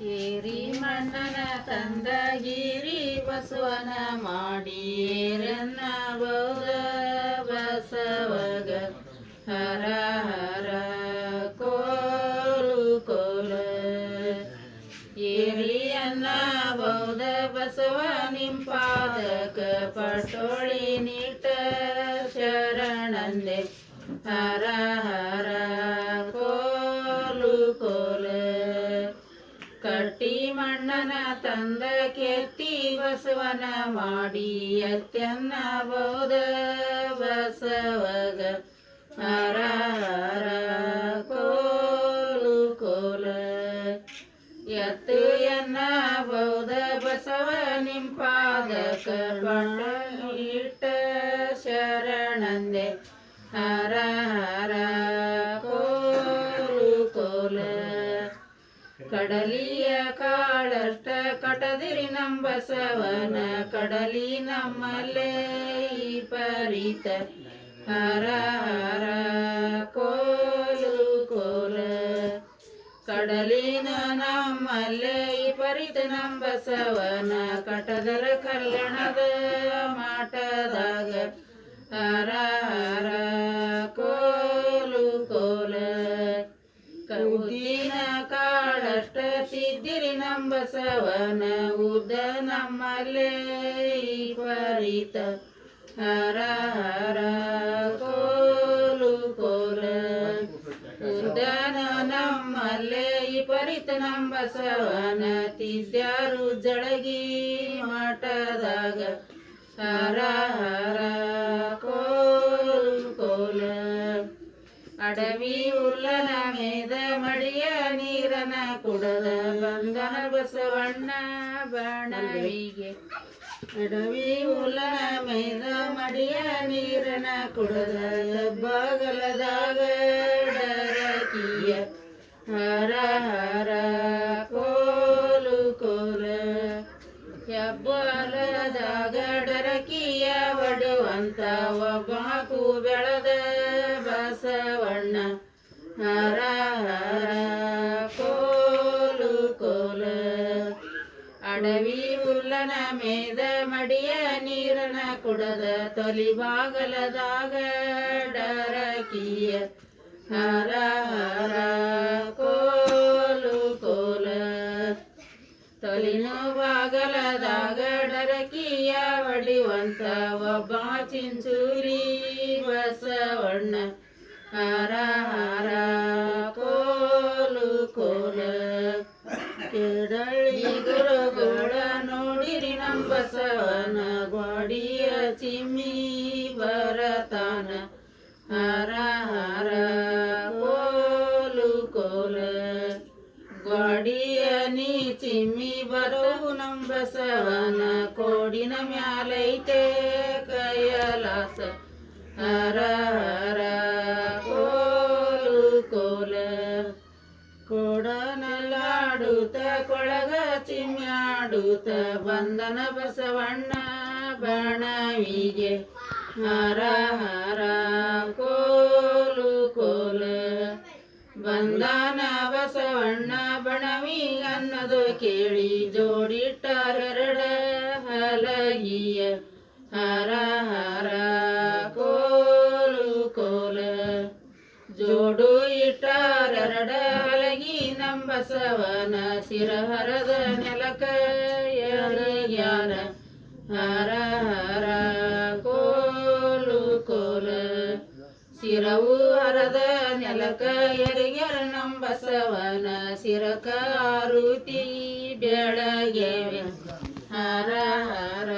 ಏರಿ ಮಣ್ಣನ ತಂದಗಿರಿ ಬಸವನ ಮಾಡಿ ಏರನ್ನ ಬೌದ ಬಸವಗ. ಹರ ಹರ ಕೋಲು ಕೋಲ. ಏರಿಯನ್ನ ಬೌದ ಬಸವ ನಿಂಪಾದಕ ಪಟೋಳಿ ನೀಟ ಶರಣಂದೆ. ಹರ ಹರ ಕೋಲು ಕಟ್ಟಿ ಮಣ್ಣನ ತಂದ ಕೆತ್ತಿ ಬಸವನ ಮಾಡಿ ಅತ್ಯನ್ನ ಬೋಧ ಬಸವಗ ಹರ ಹರ ಕೋಲು ಕೋಲ ಎತ್ತು ಎನ್ನ ಬೌದ ಬಸವ ನಿಂಪಾದಕ ಬಣ್ಣ ಇಟ್ಟ ಶರಣಂದೆ ಹರ ಹರ ಕಡಲಿಯ ಕಾಳಷ್ಟ ಕಟದಿರಿ ನಂಬಸವನ ಕಡಲಿ ನಮ್ಮಲ್ಲೇ ಈ ಪರಿತ ಹರ ಹರ ಕೋಲು ಕೋಲ ಕಡಲಿನ ನಮ್ಮಲ್ಲೇ ಈ ಪರಿತ ನಂಬಸವನ ಕಟದರ ಕಲ್ಯಾಣದ ಮಾಟದಾಗ ಹರ ಹರ ಕಾಳಷ್ಟ ಸಿದ್ದಿರಿ ನಂಬಸವನ ಉದ್ದ ನಮ್ಮಲ್ಲೇ ಪರಿತ ಹರ ಹರ ಕೋಲು ಕೋಲ. ಉದ್ದನ ನಮ್ಮಲ್ಲೇ ಪರಿತ ಪರಿತ ನಂಬಸವನ ತಿದ್ಯಾರು ಜಳಗಿ ಮಠದಾಗ ಹರ ಹರ ಅಡವಿ ಉಲ್ಲನ ಮೇದ ಮಡಿಯ ನೀರನ ಕುಡದ ಬಂದನ ಬಸವಣ್ಣ ಬಾಣವಿಗೆ ಅಡವಿ ಉಲ್ಲನ ಮೇದ ಮಡಿಯ ನೀರನ ಕುಡದ ಬಗಲದಾಗ ಡರಕಿಯ. ಹರ ಹರ ಕೋಲು ಕೋಲ. ಹೆಬ್ಬಲದಾಗ ಒಡುವಂತ ಒಬ್ಬ ಮಗು ಬೆಳೆದ ಬಸವಣ್ಣ. ಹರ ಹರ ಕೋಲು ಕೋಲ. ಅಡವಿ ಹುಲ್ಲನ ಮೇದ ಮಡಿಯ ನೀರನ ಕುಡದ ತೊಲಿ ಬಾಗಲದಾಗ ಡರಕಿಯ. ಹರ ಹರ ಬಾಗಲದಾಗ ಒಡಿವಂತ ಒಬ್ಬ ಚಿಂಚೂರಿ ಬಸವಣ್ಣ. ಹರ ಹರ ಕೋಲು ಕೋಲ ಕೆಡಳಿ ಗುರುಗಳ ನೋಡಿರಿ ನಮ್ಮ ಬಸವನ ಗೋಡಿಯ ಚಿಮ್ಮಿ ಬರತಾನ ಹರ ಹರ ನೀ ಚಿಮ್ಮಿ ಬರೋ ನಮ್ಮ ಬಸವನ ಕೋಡಿನ ಮ್ಯಾಲೈತೆ ಕೈಯಲಾಸ ಹರ ಹರ ಕೋಲು ಕೋಲ ಕೊಡನಲ್ಲಾಡುತ್ತ ಕೊಳಗ ಚಿಮ್ಯಾಡುತ್ತ ಬಂದನ ಬಸವಣ್ಣ ಬಣವಿಗೆ. ಹರ ಹರ ಕೋಲು ಕೋಲ ಬಸವಣ್ಣ ಬಣವಿ ಅನ್ನದು ಕೇಳಿ ಜೋಡಿಟ್ಟರೆರಡ ಹಲಗಿಯ ಹರ ಹರ ಕೋಲು ಕೋಲ. ಜೋಡು ಇಟ್ಟಾರೆರಡ ಹಲಗಿ ನಂಬಸವನ ಸಿರಹರದ ನೆಲಕ ಯಾರ ಹರ ಹರ ಶಿರವು ಹರದ ನೆಲಕ ಎರಿಗೆರ ನಂಬಸವನ ಶಿರಕ ಆರುತಿ ಬೆಳಗ್ಗೆ ಹರ ಹರ